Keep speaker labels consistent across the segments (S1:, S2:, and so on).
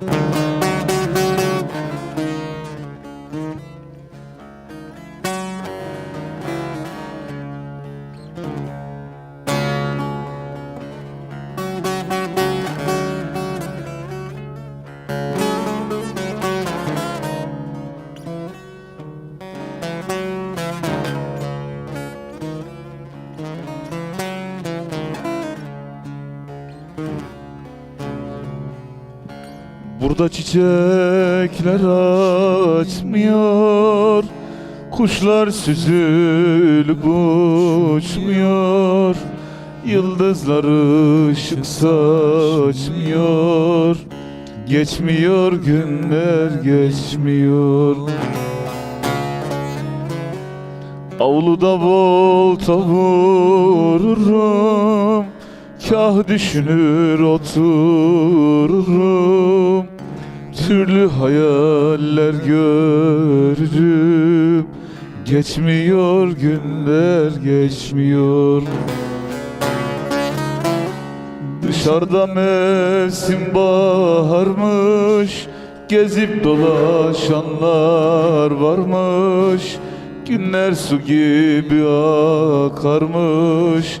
S1: Thank you. Burada çiçekler açmıyor Kuşlar süzülüp uçmuyor. Yıldızlar ışık saçmıyor Geçmiyor günler geçmiyor. Avluda volta vururum Kah düşünür otururum. Türlü hayaller görürüm Geçmiyor günler geçmiyor. Dışarıda mevsim baharmış Gezip dolaşanlar varmış. Günler su gibi akarmış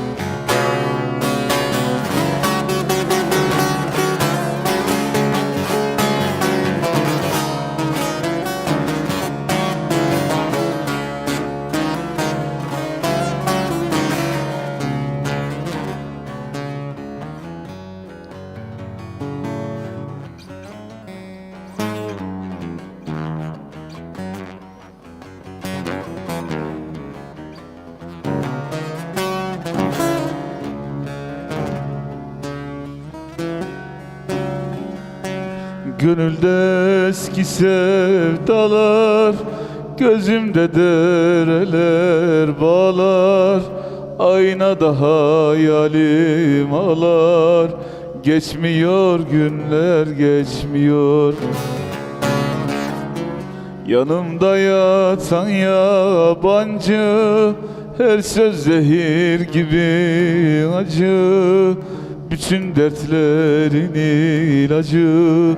S1: Gönülde eski sevdalar Gözümde dereler bağlar Aynada hayalim ağlar. Geçmiyor günler geçmiyor. Yanımda yatan yabancı Her söz zehir gibi acı. Bütün dertlerin ilacı